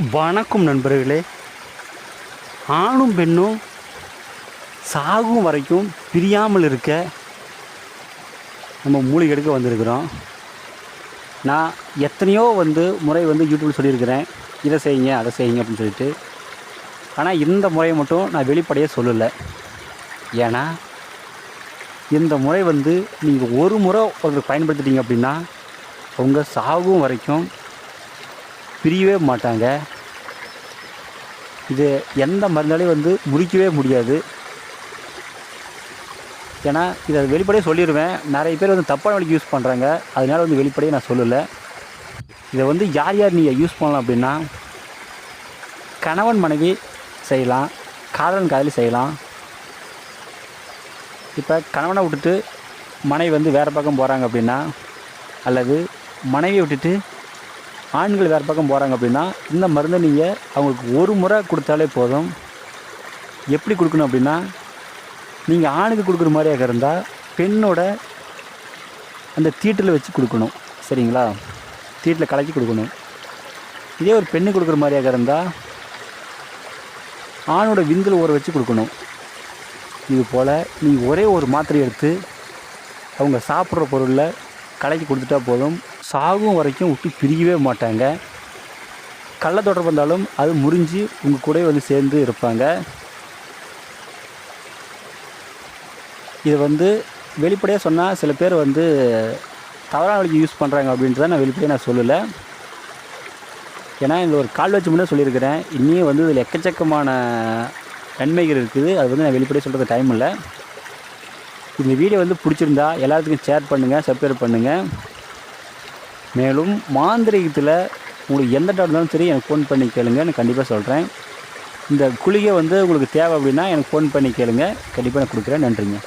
வணக்கம் நண்பர்களே. ஆணும் பெண்ணும் சாகும் வரைக்கும் பிரியாமல் இருக்க நம்ம மூலிகை எடுக்க வந்திருக்கிறோம். நான் எத்தனையோ வந்து முறை வந்து யூடியூப்பில் சொல்லியிருக்கிறேன். இதை செய்யுங்க அதை செய்யுங்க அப்படின்னு சொல்லிட்டு. ஆனால் இந்த முறையை மட்டும் நான் வெளிப்படையாக சொல்லலை. ஏன்னா இந்த முறை வந்து நீங்கள் ஒரு முறை ஒருத்தர் பயன்படுத்திட்டீங்க அப்படின்னா உங்கள் சாகும் வரைக்கும் பிரியவே மாட்டாங்க. இது எந்த மருந்தாலையும் வந்து முறிக்கவே முடியாது. ஏன்னா இதை வெளிப்படையாக சொல்லிடுவேன் நிறைய பேர் வந்து தப்பான வழிக்கு யூஸ் பண்ணுறாங்க அதனால் வந்து வெளிப்படையாக நான் சொல்லலை. இதை வந்து யார் யார் நீங்கள் யூஸ் பண்ணலாம் அப்படின்னா கணவன் மனைவி செய்யலாம். காதலன் காதலி செய்யலாம். இப்போ கணவனை விட்டுட்டு மனைவி வந்து வேறு பக்கம் போகிறாங்க அப்படின்னா அல்லது மனைவியை விட்டுட்டு ஆண்கள் வேறு பக்கம் போகிறாங்க அப்படின்னா இந்த மருந்தை நீங்கள் அவங்களுக்கு ஒரு முறை கொடுத்தாலே போதும். எப்படி கொடுக்கணும் அப்படின்னா நீங்கள் ஆணுக்கு கொடுக்குற மாதிரியாக இருந்தால் பெண்ணோட அந்த தீட்டில் வச்சு கொடுக்கணும். சரிங்களா? தீட்டில் கலக்கி கொடுக்கணும். இதே ஒரு பெண்ணு கொடுக்குற மாதிரியாக இருந்தால் ஆணோட விந்தில் ஊற வச்சு கொடுக்கணும். இது போல் நீங்கள் ஒரே ஒரு மாத்திரை எடுத்து அவங்க சாப்பிட்ற பொருளில் கலக்கி கொடுத்துட்டா போதும். சாகும் வரைக்கும் விட்டு பிரியவே மாட்டாங்க. கள்ள தொடர்பு வந்தாலும் அது முறிஞ்சு உங்கள் கூட வந்து சேர்ந்து இருப்பாங்க. இது வந்து வெளிப்படையாக சொன்னால் சில பேர் வந்து தவறான வழிக்கு யூஸ் பண்ணுறாங்க அப்படின்றத நான் வெளிப்படையாக நான் சொல்லலை. ஏன்னா இந்த ஒரு கால் வச்சு முன்னே சொல்லியிருக்கிறேன். இன்னும் வந்து இதில் எக்கச்சக்கமான நன்மைகள் இருக்குது. அது வந்து நான் வெளிப்படையாக சொல்கிறது டைம் இல்லை. இந்த வீடியோ வந்து பிடிச்சிருந்தா எல்லாத்துக்கும் ஷேர் பண்ணுங்கள் சப்ஸ்கிரைப் பண்ணுங்கள் மேலும் மாந்திரிகத்தில் உங்களுக்கு எந்த டவுட் இருந்தாலும் சரி எனக்கு ஃபோன் பண்ணி கேளுங்க நான் கண்டிப்பாக சொல்கிறேன் இந்த குளிகை வந்து உங்களுக்கு தேவை அப்படின்னா எனக்கு ஃபோன் பண்ணி கேளுங்க. கண்டிப்பாக நான் கொடுக்குறேன். நன்றிங்க.